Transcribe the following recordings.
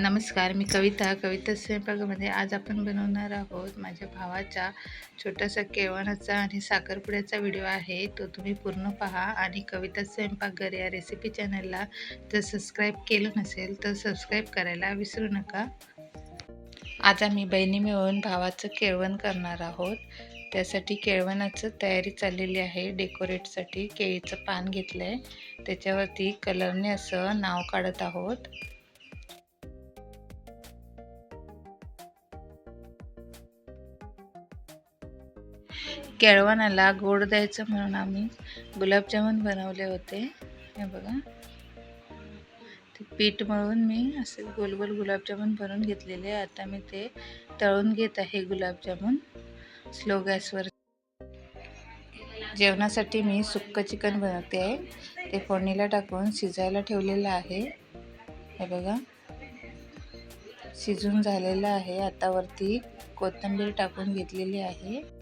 नमस्कार मी कविता. कविता स्वयंपाकामध्ये आज आपण बनवणार आहोत माझ्या भावाच्या छोटासा केळवणाचा आणि साखरपुड्याचा व्हिडिओ आहे. तो तुम्ही पूर्ण पहा आणि कविता स्वयंपाकघर या रेसिपी चॅनलला जर सबस्क्राईब केलं नसेल तर सबस्क्राईब करायला विसरू नका. आज आम्ही बहिणी मिळून भावाचं केळवण करणार आहोत. त्यासाठी केळवणाचं तयारी चाललेली आहे. डेकोरेटसाठी केळीचं पान घेतलं आहे त्याच्यावरती कलरने असं नाव काढत आहोत. केळवणाला गोड द्यायचं म्हणून आम्ही गुलाबजामुन बनवले होते. हे बघा. ते पीठ मळून मी असे गोल गोल गुलाबजामुन बनवून घेतलेले आता मी ते तळून घेत आहे गुलाबजामुन. स्लो गॅसवर जेवणासाठी मी सुक्क चिकन बनवते. आहे ते फोडणीला टाकून शिजायला ठेवलेलं आहे. हे बघा. शिजून झालेलं आहे. आता वरती कोथिंबीर टाकून घेतलेली आहे.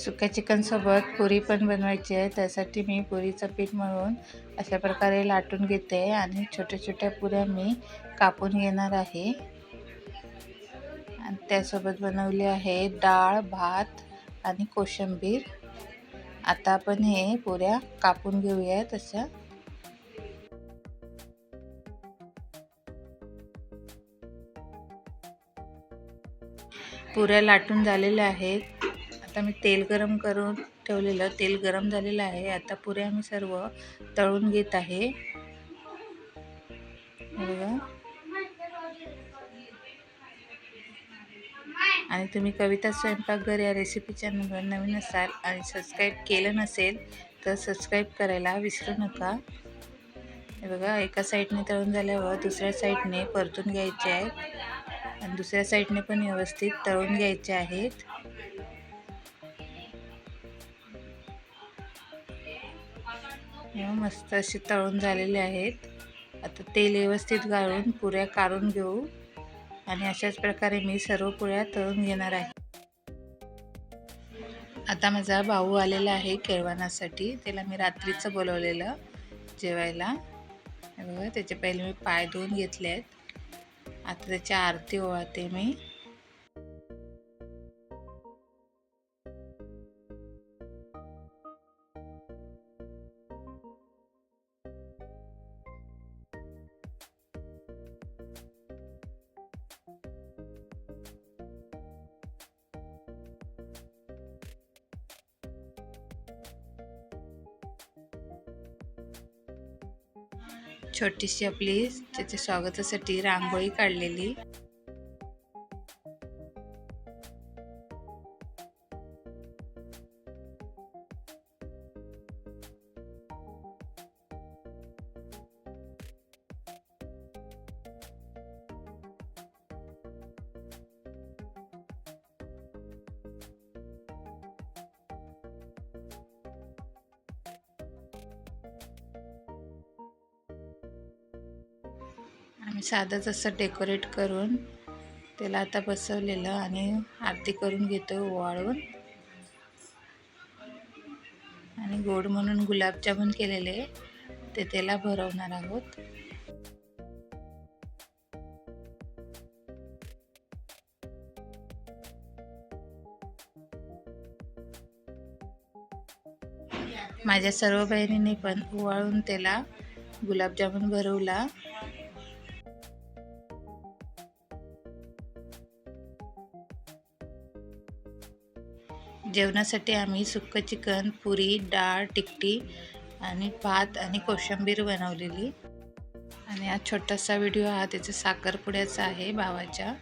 सुक्या चिकनसोबत पुरी पण बनवायची आहे. त्यासाठी मी पुरीचं पीठ मळून अशा प्रकारे लाटून घेते आणि छोट्या छोट्या पुऱ्या मी कापून घेणार आहे. आणि त्यासोबत बनवली आहे डाळ भात आणि कोशिंबीर. आता आपण हे पुऱ्या कापून घेऊया तशा पुऱ्या लाटून झालेल्या आहेत. आता मी तेल गरम करून ठेवलेलं तेल गरम झालेलं आहे. आता पुऱ्या मी सर्व तळून घेत आहे. बघा. आणि तुम्ही कविता स्वयंपाकघर या रेसिपी चॅनलवर नवीन असाल आणि सबस्क्राईब केलं नसेल तर सबस्क्राईब करायला विसरू नका. हे बघा एका साईडने तळून झाल्यावर दुसऱ्या साईडने परतून घ्यायचे आहेत. आणि दुसऱ्या साईडने पण व्यवस्थित तळून घ्यायचे आहेत. मस्त असे तळून झालेले आहेत. आता तेल व्यवस्थित गाळून पुऱ्या काढून घेऊ. आणि अशाच प्रकारे मी सर्व पुऱ्या तळून घेणार आहे. आता माझा भाऊ आलेला आहे केळवणासाठी त्याला मी रात्रीचं बोलवलेलं जेवायला. बघा त्याचे पहिले मी पाय धुवून घेतले आहेत आता त्याची आरती ओवाळते मी. छोटीशी आपली त्याच्या स्वागतासाठी रांगोळी काढलेली. आम्ही साधंच असं डेकोरेट करून त्याला आता बसवलेलं आणि आरती करून घेतो ओवाळून. आणि गोड म्हणून गुलाबजामुन केलेले ते त्याला भरवणार आहोत. माझ्या सर्व बहिणींनी पण ओवाळून त्याला गुलाबजामुन भरवला. जेवणासाठी आम्ही सुक्क चिकन पुरी डाळ टिकटी आणि भात आणि कोशिंबीर बनवलेली. आणि हा छोटासा व्हिडिओ हा त्याचा साखरपुड्याचा आहे भावाच्या.